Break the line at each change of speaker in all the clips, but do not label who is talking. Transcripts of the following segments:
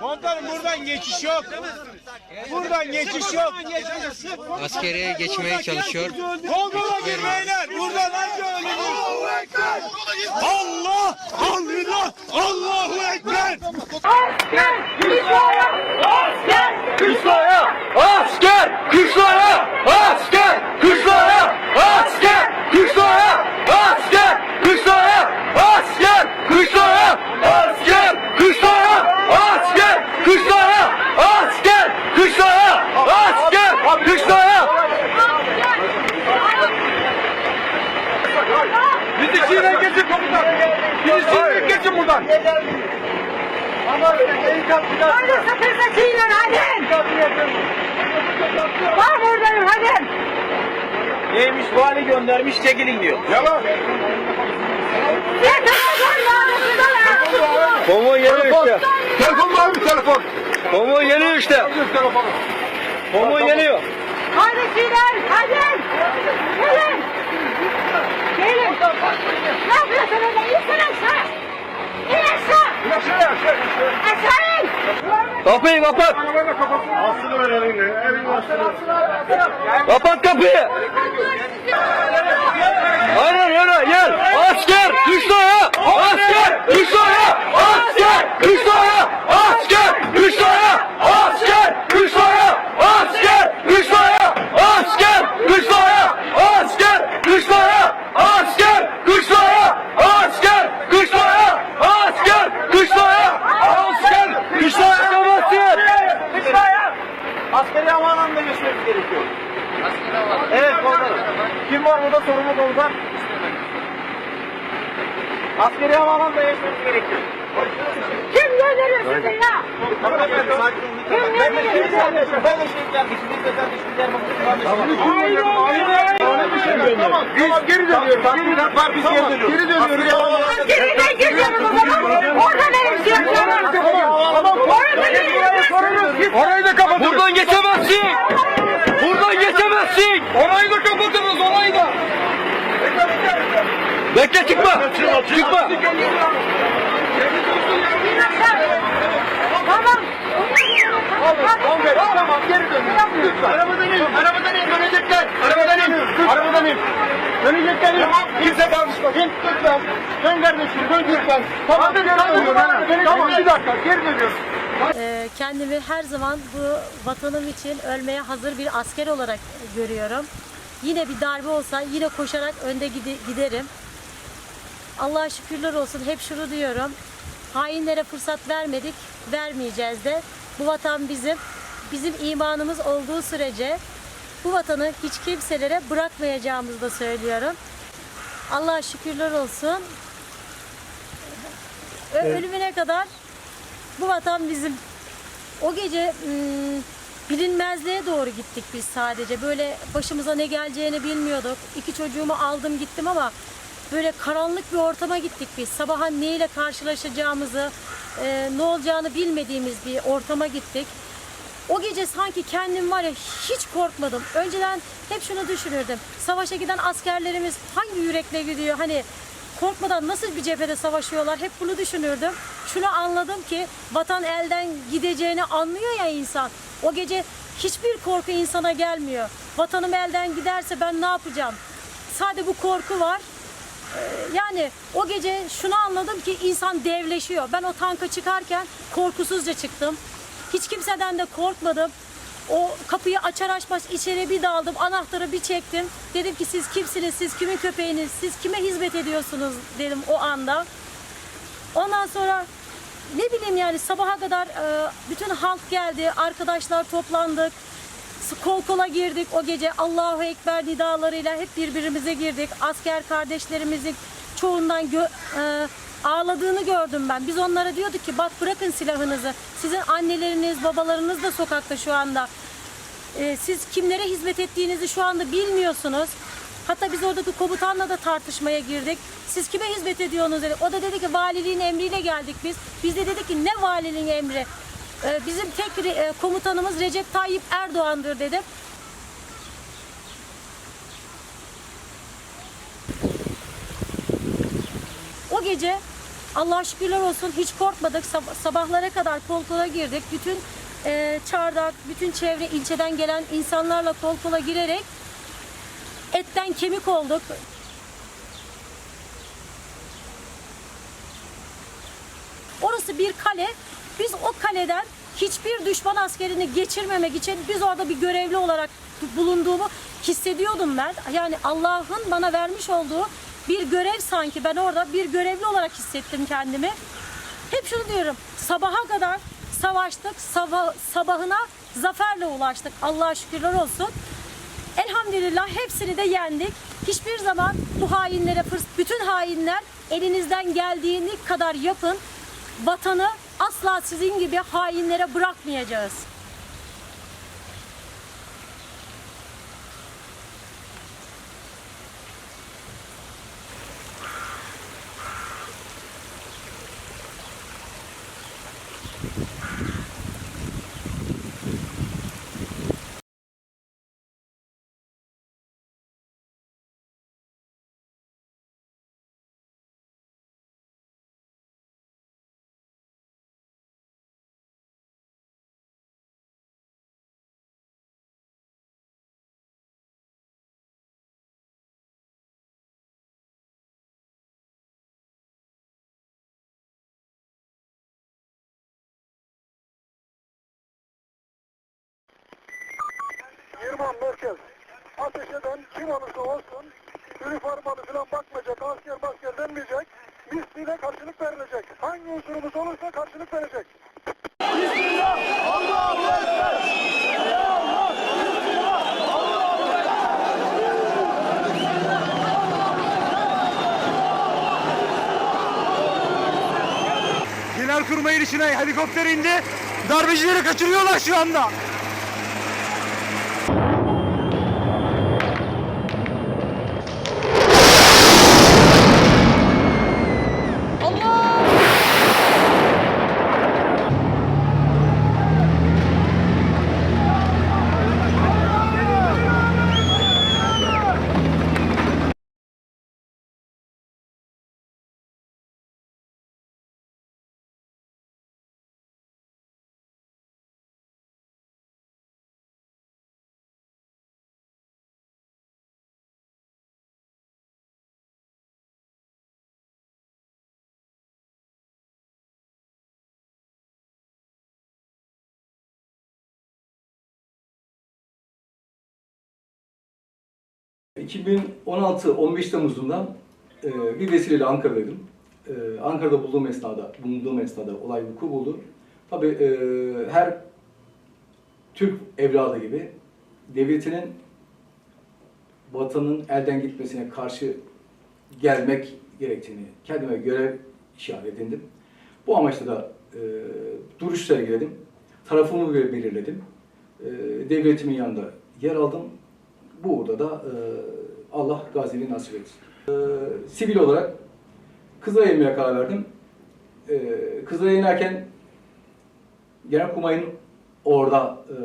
Komutanım buradan geçiş yok. Buradan geçiş yok.
Askeriye geçmeye çalışıyor.
Kongola girmeyler. Buradan anca ölürüz. Allah! Allah! Allahu Ekber!
Kışlaya! Asker! Kışlaya! Asker! Kışlaya! Asker! Orada sakınca çiğnen
hadi. Var buradayım hadi.
Neymiş vali göndermiş çekilin diyor.
Yalan. Bomba yeni işte. Telefon var mı telefon? Bomba yeniyor işte. Bomba yeniyor.
Hadi çiğnen hadi.
Kapıyı kapat.
Aslı verelim de.
Kapat kapıyı. Aynen yürü gel. Asker düştü ya. Asker
düştü ya. Evet komutanım. Kim var burada sorumlu komutan? Askeri havaalanında yaşamamız gerekiyor.
Kim gönderiyor sizi ya?
Hanımefendi sakin olun. Kim gönderiyor sizi? Ben de şehit geldim. Siz de sen de şimdi yer Tamam, tamam geri dönüyoruz. Geri dönüyoruz. Biz geri dönüyoruz. Geri dönüyoruz.
Geri de giriyorum o zaman. Orada nereye gidiyorsunuz? Tamam, tamam. Orada nereye gidiyorsunuz?
Orayı da kapatın. Buradan geçemezsin. Geçemezsin. Orayı da kapatırız orayı da. Bekle çıkma. Çıkma.
Tamam.
Tamam geri dönüyoruz. Lütfen. Arabadan in. Arabadan in. Dönecekler. Arabadan in. Arabadan in. Dönecekler in. Kimse kalmışmasın. Lütfen. Dön kardeşim. Dön lütfen. Tamam geri dönüyoruz. Tamam bir dakika. Geri dönüyoruz.
Ee, kendimi her zaman bu vatanım için ölmeye hazır bir asker olarak görüyorum. Yine bir darbe olsa yine koşarak önde gide- giderim. Allah'a şükürler olsun hep şunu diyorum. Hainlere fırsat vermedik, vermeyeceğiz de. Bu vatan bizim. Bizim imanımız olduğu sürece bu vatanı hiç kimselere bırakmayacağımızı da söylüyorum. Allah'a şükürler olsun. Ö- Ölümüne kadar bu vatan bizim. O gece ım, bilinmezliğe doğru gittik biz sadece. Böyle başımıza ne geleceğini bilmiyorduk. İki çocuğumu aldım gittim ama böyle karanlık bir ortama gittik biz. Sabaha neyle karşılaşacağımızı, e, ne olacağını bilmediğimiz bir ortama gittik. O gece sanki kendim var ya hiç korkmadım. Önceden hep şunu düşünürdüm. Savaşa giden askerlerimiz hangi yürekle gidiyor? Hani korkmadan nasıl bir cephede savaşıyorlar? Hep bunu düşünürdüm. Şunu anladım ki vatan elden gideceğini anlıyor ya insan. O gece hiçbir korku insana gelmiyor. Vatanım elden giderse ben ne yapacağım? Sadece bu korku var. Ee, Yani o gece şunu anladım ki insan devleşiyor. Ben o tanka çıkarken korkusuzca çıktım. Hiç kimseden de korkmadım. O kapıyı açar açmaz içeri bir daldım. Anahtarı bir çektim. Dedim ki siz kimsiniz? Siz kimin köpeğiniz? Siz kime hizmet ediyorsunuz? Dedim o anda. Ondan sonra ne bileyim yani sabaha kadar e, bütün halk geldi. Arkadaşlar toplandık. Kol kola girdik o gece Allahu Ekber nidalarıyla hep birbirimize girdik. Asker kardeşlerimizin çoğundan gö- e, ağladığını gördüm ben. Biz onlara diyorduk ki bak bırakın silahınızı. Sizin anneleriniz, babalarınız da sokakta şu anda. E, siz kimlere hizmet ettiğinizi şu anda bilmiyorsunuz. Hatta biz oradaki komutanla da tartışmaya girdik. Siz kime hizmet ediyorsunuz dedik. O da dedi ki valiliğin emriyle geldik biz. Biz de dedik ki ne valiliğin emri? E, bizim tek e, komutanımız Recep Tayyip Erdoğan'dır dedim. O gece Allah şükürler olsun hiç korkmadık. Sab- sabahlara kadar kol kola girdik. Bütün e, çardak, bütün çevre ilçeden gelen insanlarla kol kola girerek etten kemik olduk. Orası bir kale. Biz o kaleden hiçbir düşman askerini geçirmemek için biz orada bir görevli olarak bulunduğumu hissediyordum ben. Yani Allah'ın bana vermiş olduğu bir görev sanki ben orada bir görevli olarak hissettim kendimi. Hep şunu diyorum. Sabaha kadar savaştık. Sabah, sabahına zaferle ulaştık. Allah'a şükürler olsun. Elhamdülillah hepsini de yendik. Hiçbir zaman bu hainlere bütün hainler elinizden geldiğini kadar yapın. Vatanı asla sizin gibi hainlere bırakmayacağız. ああ。
Yirman merkez. Ateş eden kim olursa olsun üniformalı falan bakmayacak, asker masker denmeyecek. Misliyle karşılık verilecek. Hangi unsurumuz olursa karşılık verecek.
Genelkurmay dışına helikopter indi. Darbecileri kaçırıyorlar şu anda.
Ee, 2016-15 Temmuz'undan e, bir vesileyle Ankara'daydım. E, Ankara'da bulunduğum esnada, bulunduğum esnada olay vuku buldu. Tabii e, her Türk evladı gibi devletinin vatanın elden gitmesine karşı gelmek gerektiğini kendime görev işaret edindim. Bu amaçla da e, duruş sergiledim. Tarafımı belirledim. E, devletimin yanında yer aldım. Bu uğurda da e, Allah gaziliği nasip etsin. E, sivil olarak Kızılay'a inmeye karar verdim. E, Kızılay'a inerken Genelkurmay'ın orada e,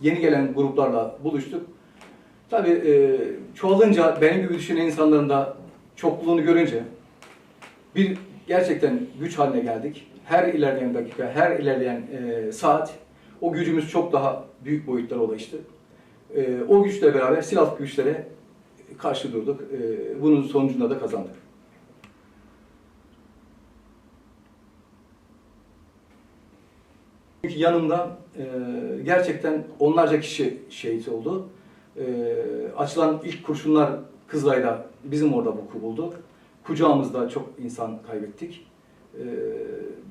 yeni gelen gruplarla buluştuk. Tabii e, çoğalınca benim gibi düşünen insanların da çokluğunu görünce bir gerçekten güç haline geldik. Her ilerleyen dakika, her ilerleyen e, saat o gücümüz çok daha büyük boyutlara ulaştı. E, o güçle beraber silahlı güçlere karşı durduk. E, bunun sonucunda da kazandık. Çünkü yanımda e, gerçekten onlarca kişi şehit oldu. E, açılan ilk kurşunlar Kızılay'da bizim orada vuku buldu. Kucağımızda çok insan kaybettik. E,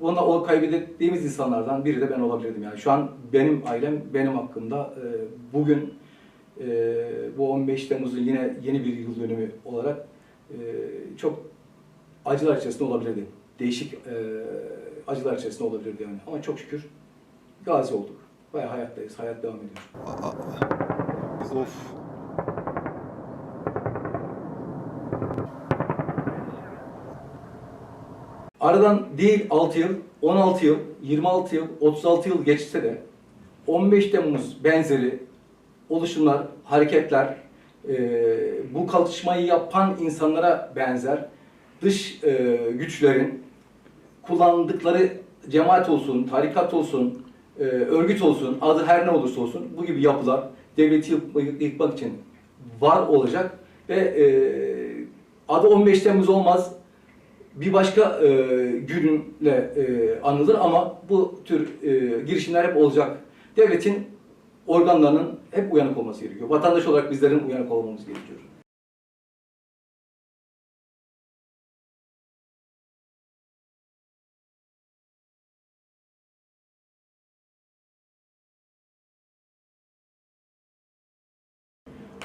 ona o kaybettiğimiz insanlardan biri de ben olabilirdim. Yani şu an benim ailem benim hakkımda e, bugün e, bu 15 Temmuz'un yine yeni bir yıl dönümü olarak e, çok acılar içerisinde olabilirdi. Değişik e, acılar içerisinde olabilirdi yani. Ama çok şükür gazi olduk. Ve hayattayız. Hayat devam ediyor.
Of.
Aradan değil 6 yıl, 16 yıl, 26 yıl, 36 yıl geçse de 15 Temmuz benzeri oluşumlar, hareketler, e, bu kalkışmayı yapan insanlara benzer dış e, güçlerin kullandıkları cemaat olsun, tarikat olsun, e, örgüt olsun, adı her ne olursa olsun bu gibi yapılar devleti yıkmak, için var olacak ve e, adı 15 Temmuz olmaz, bir başka e, günle e, anılır ama bu tür e, girişimler hep olacak. Devletin organlarının hep uyanık olması gerekiyor. Vatandaş olarak bizlerin uyanık olmamız gerekiyor.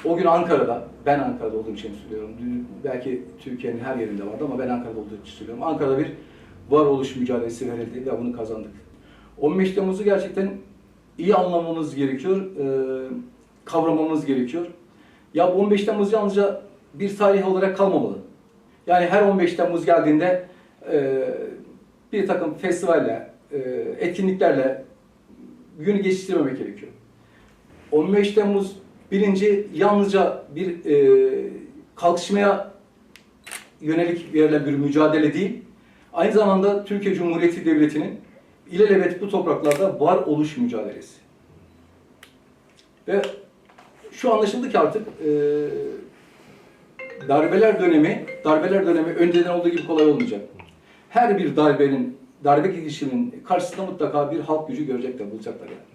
O gün Ankara'da, ben Ankara'da olduğum için söylüyorum. Belki Türkiye'nin her yerinde vardı ama ben Ankara'da olduğum için söylüyorum. Ankara'da bir varoluş mücadelesi verildi ve bunu kazandık. 15 Temmuz'u gerçekten iyi anlamamız gerekiyor, e, kavramamız gerekiyor. Ya bu 15 Temmuz yalnızca bir tarih olarak kalmamalı. Yani her 15 Temmuz geldiğinde e, bir takım festivalle, e, etkinliklerle günü geçiştirmemek gerekiyor. 15 Temmuz bilinci yalnızca bir e, kalkışmaya yönelik verilen bir mücadele değil, aynı zamanda Türkiye Cumhuriyeti Devleti'nin ilelebet bu topraklarda var oluş mücadelesi. Ve şu anlaşıldı ki artık e, darbeler dönemi, darbeler dönemi önceden olduğu gibi kolay olmayacak. Her bir darbenin, darbe girişiminin karşısında mutlaka bir halk gücü görecekler, bulacaklar yani.